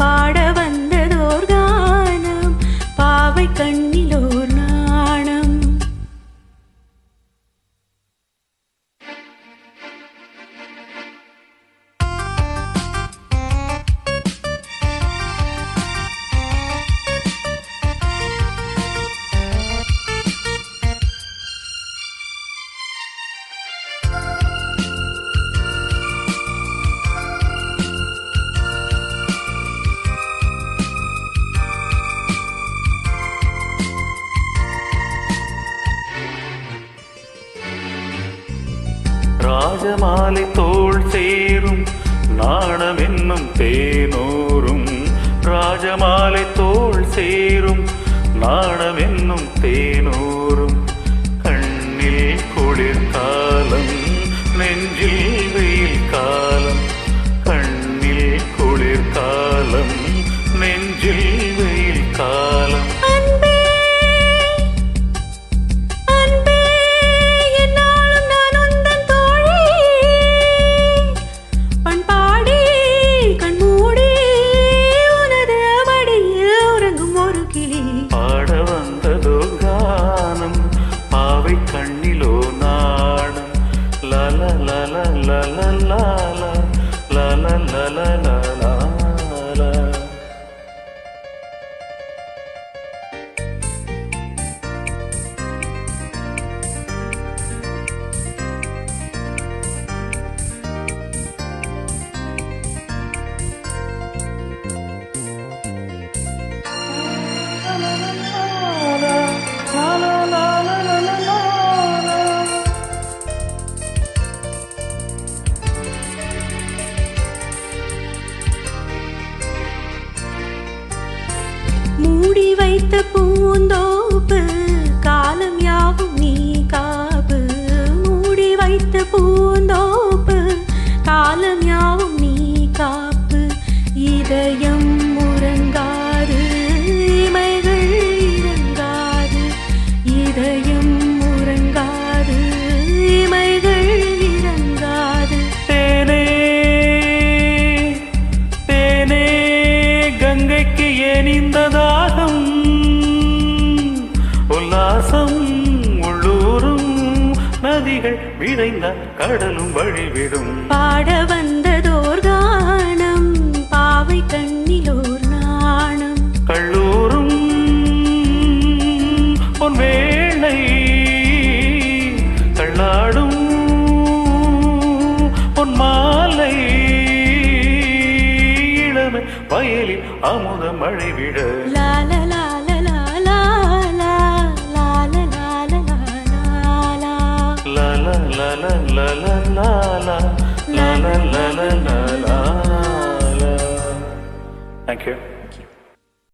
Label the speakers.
Speaker 1: பாட
Speaker 2: ராஜமாலை தோல் சேரும் நாணம் என்னும் தேனோரும் ராஜமாலை தோல் சேரும் நாணம் என்னும் தேனோரும் கண்ணில் குளிர்காலம் நெஞ்சில் வெயில் காலம். na na na na
Speaker 1: na. வைத்த பூந்தோப்பு காலம் யாவும் நீ காப்பு. மூடி வைத்த பூந்தோப்பு காலம் யாவும் நீ காப்பு. இதயம் உறங்காது இமைகள் இறங்காது. இதயம் உறங்காது இமைகள் இறங்காது.
Speaker 2: தேனே தேனே கங்கைக்கு நதிகள் விளைந்த கடலும் வழிவிடும்.
Speaker 1: பாட வந்ததோர் கானம் பாவை கண்ணிலோர் நாணம்.
Speaker 2: கள்ளூரும் உன் வேளை தள்ளாடும் உன் மாலை இளமை வயலில் அமுத மழை விட.
Speaker 1: லால லால லால
Speaker 2: Thank you.